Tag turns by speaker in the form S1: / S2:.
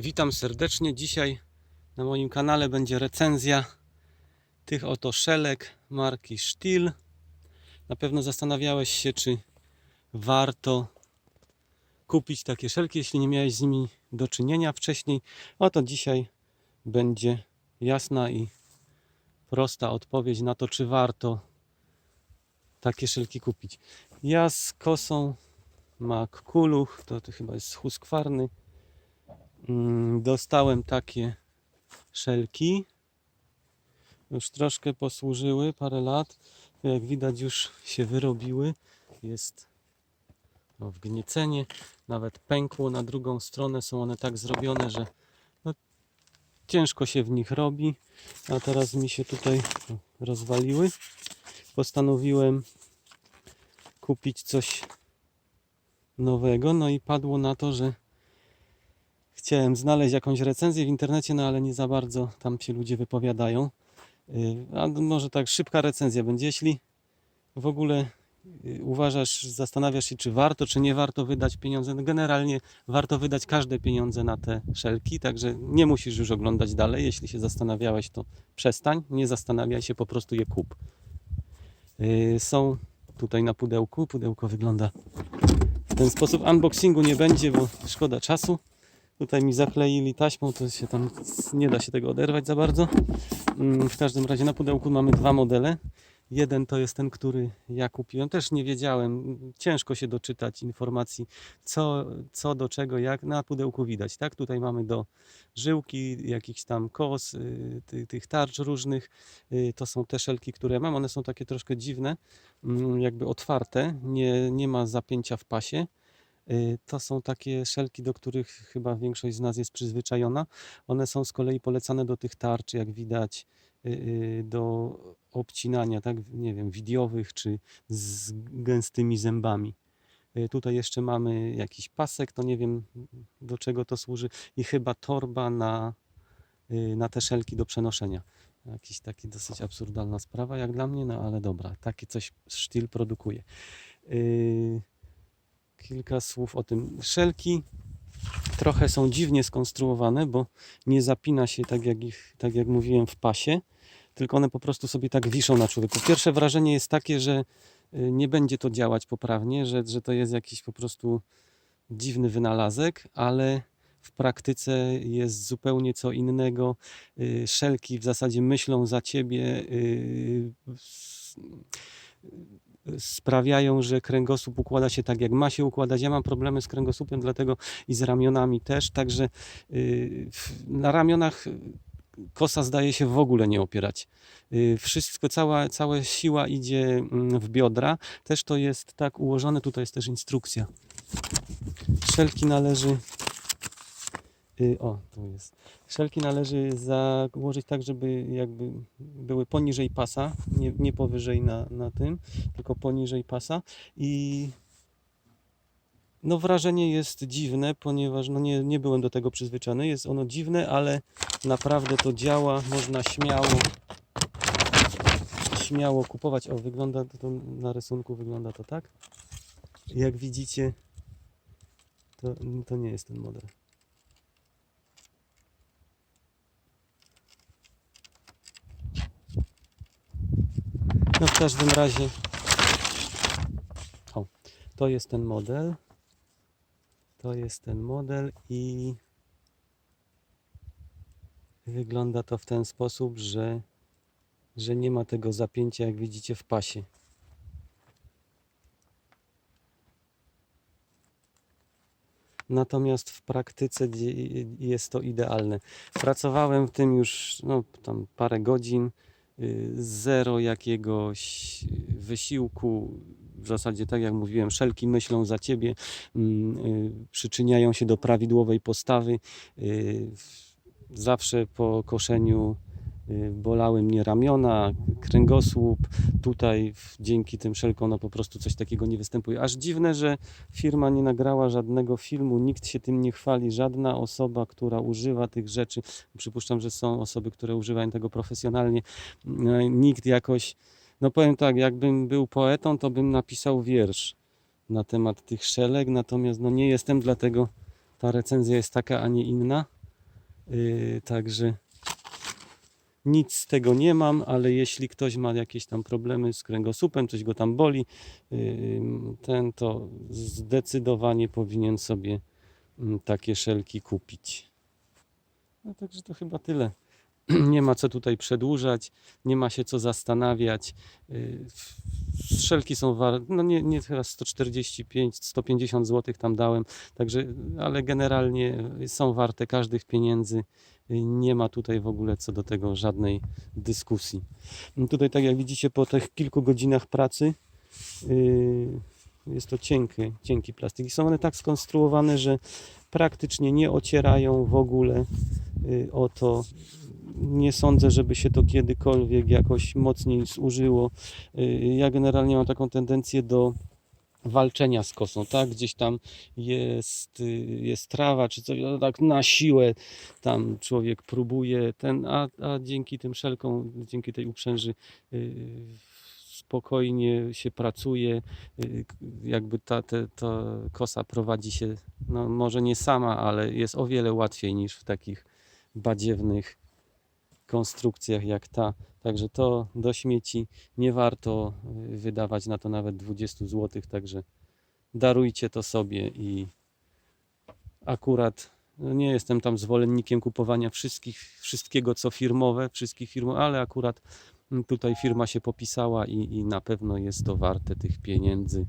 S1: Witam serdecznie. Dzisiaj na moim kanale będzie recenzja tych oto szelek marki Stihl. Na pewno zastanawiałeś się, czy warto kupić takie szelki, jeśli nie miałeś z nimi do czynienia wcześniej. Oto dzisiaj będzie jasna i prosta odpowiedź na to, czy warto takie szelki kupić. Ja z kosą McCulloch, to, to chyba jest huskwarny, dostałem takie szelki. Już troszkę posłużyły, parę lat. Jak widać już się wyrobiły. Jest no, wgniecenie, nawet pękło na drugą stronę. Są one tak zrobione, że no, ciężko się w nich robi. A teraz mi się tutaj rozwaliły. Postanowiłem kupić coś nowego. No i padło na to, że Chciałem znaleźć jakąś recenzję w internecie, no ale nie za bardzo tam się ludzie wypowiadają. Yy, A może tak szybka recenzja będzie. Jeśli w ogóle yy, uważasz, zastanawiasz się, czy warto, czy nie warto wydać pieniądze, no generalnie warto wydać każde pieniądze na te szelki, także nie musisz już oglądać dalej. Jeśli się zastanawiałeś, to przestań, nie zastanawiaj się, po prostu je kup. Yy, Są tutaj na pudełku. Pudełko wygląda w ten sposób. Unboxingu nie będzie, bo szkoda czasu. Tutaj mi zakleili taśmą, to się tam nie da się tego oderwać za bardzo. Mm, W każdym razie na pudełku mamy dwa modele. Jeden to jest ten, który ja kupiłem. Też nie wiedziałem, ciężko się doczytać informacji, co, co do czego, jak. Na pudełku widać, tak? Tutaj mamy do żyłki, jakichś tam kos, y, ty, tych tarcz różnych. Y, To są te szelki, które mam. One są takie troszkę dziwne, mm, jakby otwarte. Nie, nie ma zapięcia w pasie. Y, To są takie szelki, do których chyba większość z nas jest przyzwyczajona. One są z kolei polecane do tych tarcz, jak widać, y, y, do obcinania, tak, nie wiem, widiowych czy z gęstymi zębami. Tutaj jeszcze mamy jakiś pasek, to nie wiem do czego to służy i chyba torba na, na te szelki do przenoszenia. Jakiś taki dosyć absurdalna sprawa jak dla mnie, no ale dobra, takie coś Stihl produkuje. Y, kilka słów o tym. Szelki trochę są dziwnie skonstruowane, bo nie zapina się tak jak, ich, tak jak mówiłem w pasie, tylko one po prostu sobie tak wiszą na człowieku. Pierwsze wrażenie jest takie, że y, nie będzie to działać poprawnie, że, że to jest jakiś po prostu dziwny wynalazek, ale w praktyce jest zupełnie co innego. Y, Szelki w zasadzie myślą za ciebie. Sprawiają, że kręgosłup układa się tak, jak ma się układać. Ja mam problemy z kręgosłupem, dlatego i z ramionami też, także y, na ramionach kosa zdaje się w ogóle nie opierać. Y, Wszystko, cała, cała siła idzie mm, w biodra. Też to jest tak ułożone, tutaj jest też instrukcja. Szelki należy o, tu jest. Szelki należy założyć tak, żeby jakby były poniżej pasa, nie, nie powyżej na, na tym, tylko poniżej pasa i no wrażenie jest dziwne, ponieważ no nie, nie byłem do tego przyzwyczajony. Jest ono dziwne, ale naprawdę to działa. Można śmiało śmiało kupować. O, wygląda to, to na rysunku wygląda to tak. Jak widzicie, to, to nie jest ten model. No w każdym razie o, to jest ten model. To jest ten model i wygląda to w ten sposób, że, że nie ma tego zapięcia jak widzicie w pasie. Natomiast w praktyce jest to idealne. Pracowałem w tym już no, tam parę godzin zero jakiegoś wysiłku. W zasadzie, tak jak mówiłem, szelki myślą za ciebie, mm, y, przyczyniają się do prawidłowej postawy. Y, Zawsze po koszeniu y, bolały mnie ramiona, kręgosłup. Tutaj dzięki tym szelkom no, po prostu coś takiego nie występuje. Aż dziwne, że firma nie nagrała żadnego filmu, nikt się tym nie chwali, żadna osoba, która używa tych rzeczy. Przypuszczam, że są osoby, które używają tego profesjonalnie. No, Nikt jakoś, no powiem tak, jakbym był poetą, to bym napisał wiersz na temat tych szelek, natomiast no nie jestem, dlatego ta recenzja jest taka, a nie inna. Yy, także nic z tego nie mam, ale jeśli ktoś ma jakieś tam problemy z kręgosłupem, coś go tam boli, ten to zdecydowanie powinien sobie takie szelki kupić. No także to chyba tyle. Nie ma co tutaj przedłużać, nie ma się co zastanawiać. Szelki są warte, no nie, nie teraz 145, 150 zł tam dałem, także, ale generalnie są warte każdych pieniędzy. Nie ma tutaj w ogóle co do tego żadnej dyskusji. No Tutaj, tak jak widzicie, po tych kilku godzinach pracy yy, jest to cienki, cienki plastik. I są one tak skonstruowane, że praktycznie nie ocierają w ogóle yy, o to. Nie sądzę, żeby się to kiedykolwiek jakoś mocniej zużyło. Yy, Ja generalnie mam taką tendencję do walczenia z kosą, tak? Gdzieś tam jest, yy, jest trawa czy coś, no tak na siłę tam człowiek próbuje ten, a, a dzięki tym szelkom, dzięki tej uprzęży yy, spokojnie się pracuje, jakby ta, te, ta kosa prowadzi się, no może nie sama, ale jest o wiele łatwiej niż w takich badziewnych konstrukcjach jak ta. Także to do śmieci nie warto yy, wydawać na to nawet 20 zł, także darujcie to sobie i akurat no nie jestem tam zwolennikiem kupowania wszystkich, wszystkiego co firmowe, wszystkich firm, ale akurat mm, tutaj firma się popisała i, i na pewno jest to warte tych pieniędzy.